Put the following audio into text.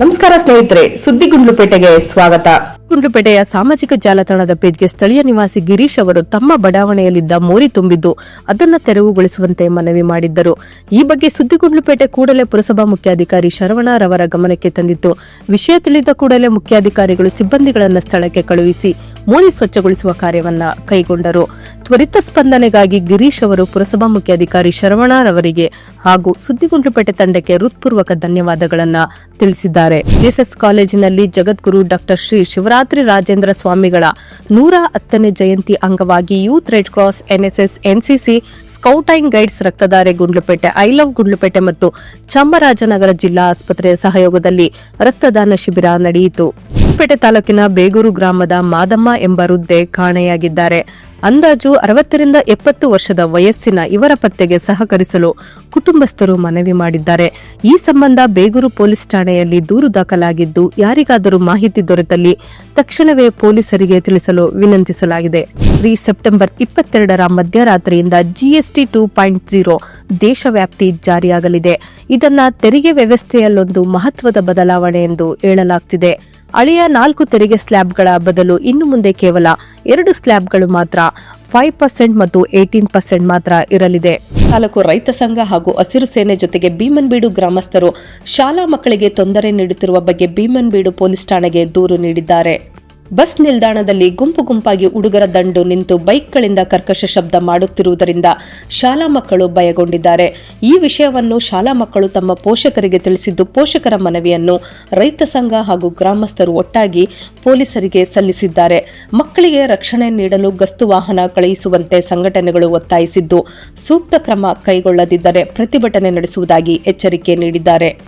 ನಮಸ್ಕಾರ ಸ್ನೇಹಿತರೆ ಸುದ್ದಿಗುಂಡ್ಲುಪೇಟೆಗೆ ಸ್ವಾಗತ. ಗುಂಡ್ಲುಪೇಟೆಯ ಸಾಮಾಜಿಕ ಜಾಲತಾಣದ ಪೇಜ್ಗೆ ಸ್ಥಳೀಯ ನಿವಾಸಿ ಗಿರೀಶ್ ಅವರು ತಮ್ಮ ಬಡಾವಣೆಯಲ್ಲಿದ್ದ ಮೋರಿ ತುಂಬಿದ್ದು ಅದನ್ನ ತೆರವುಗೊಳಿಸುವಂತೆ ಮನವಿ ಮಾಡಿದ್ದರು. ಈ ಬಗ್ಗೆ ಸುದ್ದಿಗುಂಡ್ಲುಪೇಟೆ ಕೂಡಲೇ ಪುರಸಭಾ ಮುಖ್ಯಾಧಿಕಾರಿ ಶರವಣರವರ ಗಮನಕ್ಕೆ ತಂದಿತ್ತು. ವಿಷಯ ತಿಳಿದ ಕೂಡಲೇ ಮುಖ್ಯಾಧಿಕಾರಿಗಳು ಸಿಬ್ಬಂದಿಗಳನ್ನು ಸ್ಥಳಕ್ಕೆ ಕಳುಹಿಸಿ ಮೋರಿ ಸ್ವಚ್ಛಗೊಳಿಸುವ ಕಾರ್ಯವನ್ನು ಕೈಗೊಂಡರು. ತ್ವರಿತ ಸ್ಪಂದನೆಗಾಗಿ ಗಿರೀಶ್ ಅವರು ಪುರಸಭಾ ಮುಖ್ಯಾಧಿಕಾರಿ ಶರವಣರವರಿಗೆ ಹಾಗೂ ಸುದ್ದಿಗುಂಡ್ಲುಪೇಟೆ ತಂಡಕ್ಕೆ ಹೃತ್ಪೂರ್ವಕ ಧನ್ಯವಾದಗಳನ್ನು ತಿಳಿಸಿದ್ದಾರೆ. ಜೆಎಸ್ಎಸ್ ಕಾಲೇಜಿನಲ್ಲಿ ಜಗದ್ಗುರು ಡಾಕ್ಟರ್ ಶ್ರೀ ಶಿವರಾತ್ರಿ ರಾಜೇಂದ್ರ ಸ್ವಾಮಿಗಳ ನೂರ ಹತ್ತನೇ ಜಯಂತಿ ಅಂಗವಾಗಿ youth red cross NSS NCC scout and guides ರಕ್ತದಾರೆ Gundlupet, I love Gundlupet ಮತ್ತು ಚಾಮರಾಜನಗರ ಜಿಲ್ಲಾ ಆಸ್ಪತ್ರೆಯ ಸಹಯೋಗದಲ್ಲಿ ರಕ್ತದಾನ ಶಿಬಿರ ನಡೆಯಿತು. ಗುಂಡ್ಲುಪೇಟೆ ತಾಲೂಕಿನ ಬೇಗೂರು ಗ್ರಾಮದ ಮಾದಮ್ಮ ಎಂಬ ವೃದ್ಧೆ ಕಾಣೆಯಾಗಿದ್ದಾರೆ. ಅಂದಾಜು ಅರವತ್ತರಿಂದ ಎಪ್ಪತ್ತು ವರ್ಷದ ವಯಸ್ಸಿನ ಇವರ ಪತ್ತೆಗೆ ಸಹಕರಿಸಲು ಕುಟುಂಬಸ್ಥರು ಮನವಿ ಮಾಡಿದ್ದಾರೆ. ಈ ಸಂಬಂಧ ಬೇಗೂರು ಪೊಲೀಸ್ ಠಾಣೆಯಲ್ಲಿ ದೂರು ದಾಖಲಾಗಿದ್ದು, ಯಾರಿಗಾದರೂ ಮಾಹಿತಿ ದೊರೆತಲ್ಲಿ ತಕ್ಷಣವೇ ಪೊಲೀಸರಿಗೆ ತಿಳಿಸಲು ವಿನಂತಿಸಲಾಗಿದೆ. ಈ ಸೆಪ್ಟೆಂಬರ್ ಇಪ್ಪತ್ತೆರಡರ ಮಧ್ಯರಾತ್ರಿಯಿಂದ ಜಿಎಸ್ಟಿ ಟೂ ಪಾಯಿಂಟ್ ಜೀರೋ ದೇಶವ್ಯಾಪ್ತಿ ಜಾರಿಯಾಗಲಿದೆ. ಇದನ್ನ ತೆರಿಗೆ ವ್ಯವಸ್ಥೆಯಲ್ಲೊಂದು ಮಹತ್ವದ ಬದಲಾವಣೆ ಎಂದು ಹೇಳಲಾಗ್ತಿದೆ. ಹಳೆಯ ನಾಲ್ಕು ತೆರಿಗೆ ಸ್ಲ್ಯಾಬ್ಗಳ ಬದಲು ಇನ್ನು ಮುಂದೆ ಕೇವಲ ಎರಡು ಸ್ಲ್ಯಾಬ್ಗಳು ಮಾತ್ರ, ಫೈವ್ ಪರ್ಸೆಂಟ್ ಮತ್ತು ಏಟೀನ್ ಪರ್ಸೆಂಟ್ ಮಾತ್ರ ಇರಲಿದೆ. ತಾಲೂಕು ರೈತ ಸಂಘ ಹಾಗೂ ಹಸಿರು ಸೇನೆ ಜೊತೆಗೆ ಭೀಮನ್ಬೀಡು ಗ್ರಾಮಸ್ಥರು ಶಾಲಾ ಮಕ್ಕಳಿಗೆ ತೊಂದರೆ ನೀಡುತ್ತಿರುವ ಬಗ್ಗೆ ಭೀಮನ್ಬೀಡು ಪೊಲೀಸ್ ಠಾಣೆಗೆ ದೂರು ನೀಡಿದ್ದಾರೆ. ಬಸ್ ನಿಲ್ದಾಣದಲ್ಲಿ ಗುಂಪು ಗುಂಪಾಗಿ ಹುಡುಗರ ದಂಡು ನಿಂತು ಬೈಕ್ಗಳಿಂದ ಕರ್ಕಶ ಶಬ್ದ ಮಾಡುತ್ತಿರುವುದರಿಂದ ಶಾಲಾ ಮಕ್ಕಳು ಭಯಗೊಂಡಿದ್ದಾರೆ. ಈ ವಿಷಯವನ್ನು ಶಾಲಾ ಮಕ್ಕಳು ತಮ್ಮ ಪೋಷಕರಿಗೆ ತಿಳಿಸಿದ್ದು, ಪೋಷಕರ ಮನವಿಯನ್ನು ರೈತ ಸಂಘ ಹಾಗೂ ಗ್ರಾಮಸ್ಥರು ಒಟ್ಟಾಗಿ ಪೊಲೀಸರಿಗೆ ಸಲ್ಲಿಸಿದ್ದಾರೆ. ಮಕ್ಕಳಿಗೆ ರಕ್ಷಣೆ ನೀಡಲು ಗಸ್ತು ವಾಹನ ಕಳುಹಿಸುವಂತೆ ಸಂಘಟನೆಗಳು ಒತ್ತಾಯಿಸಿದ್ದು, ಸೂಕ್ತ ಕ್ರಮ ಕೈಗೊಳ್ಳದಿದ್ದರೆ ಪ್ರತಿಭಟನೆ ನಡೆಸುವುದಾಗಿ ಎಚ್ಚರಿಕೆ ನೀಡಿದ್ದಾರೆ.